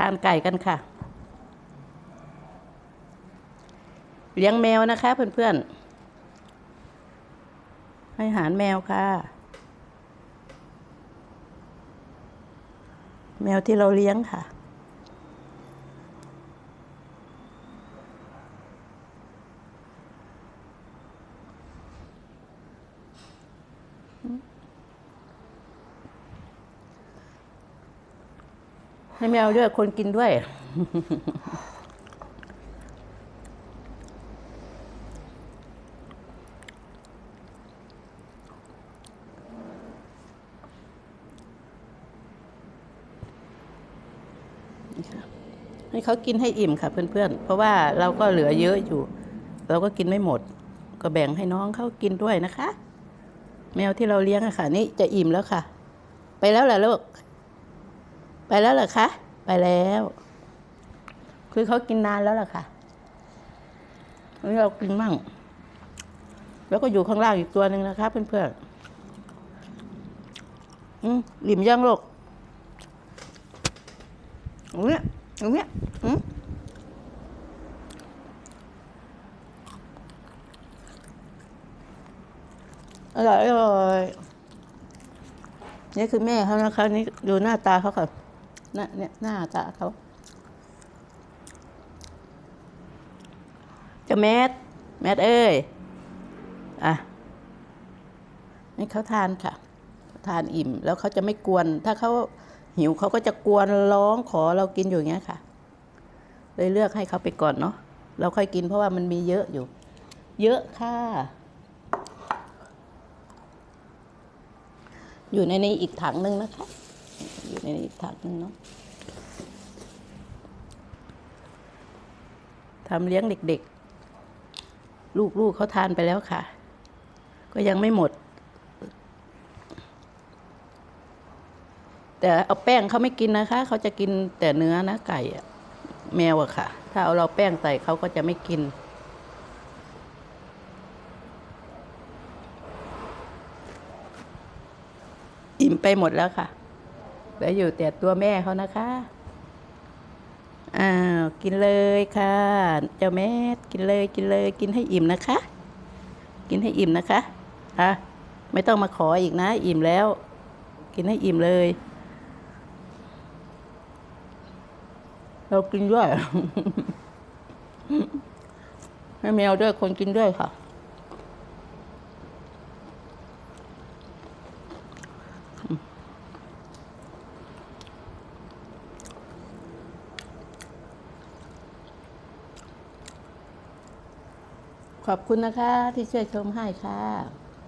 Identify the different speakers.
Speaker 1: ทานไก่กันค่ะ เลี้ยงแมวนะคะเพื่อนๆ ให้อาหารแมวค่ะ แมวที่เราเลี้ยงค่ะ ให้แมวด้วยคนกินด้วย ให้เขากินให้อิ่มค่ะเพื่อนๆ เพราะว่าเราก็เหลือเยอะอยู่ เราก็กินไม่หมด ก็แบ่งให้น้องเขากินด้วยนะคะ แมวที่เราเลี้ยงอะค่ะ นี่จะอิ่มแล้วค่ะ ไปแล้วเหรอลูก ไปแล้วเหรอคะ ไปแล้ว คือเขากินนานแล้วล่ะค่ะนี่เรากินมั่ง แล้วก็อยู่ข้างล่างอีกตัวหนึ่งนะคะเพื่อนๆอืมอิ่มยังลูกตรงเนี้ยตรงเนี้ยอืมอร่อยอร่อยนี่คือแม่เขานะคะ นี่ดูหน้าตาเขาค่ะ น้าเนี่ยหน้าตาเขาจะแมทแมทเอ้ย อะให้เขาทานค่ะ ทานอิ่ม แล้วเขาจะไม่กวน ถ้าเขาหิวเขาก็จะกวนร้องขอเรากินอยู่อย่างเงี้ยค่ะ เลยเลือกให้เขาไปก่อนเนาะเราค่อยกินเพราะว่ามันมีเยอะอยู่ เยอะค่ะ อยู่ในนี้อีกถังหนึ่งนะคะ อยู่ในนี้อีกถังนึงเนาะทำเลี้ยงเด็กๆ ลูกๆเขาทานไปแล้วค่ะ ก็ยังไม่หมด แต่เอาแป้งเขาไม่กินนะคะ เขาจะกินแต่เนื้อนะไก่อะแมวอะค่ะ ถ้าเอาเราแป้งใส่เขาก็จะไม่กินอิ่มไปหมดแล้วค่ะ เหลืออยู่แต่ตัวแม่เขานะคะอ้าวกินเลยค่ะ เจ้าแม่กินเลยกินเลยกินให้อิ่มนะคะ กินให้อิ่มนะคะอะไม่ต้องมาขออีกนะ อิ่มแล้ว กินให้อิ่มเลย เรากินด้วยให้แมวด้วยคนกินด้วยค่ะ ขอบคุณนะคะที่ช่วยชมให้ค่ะ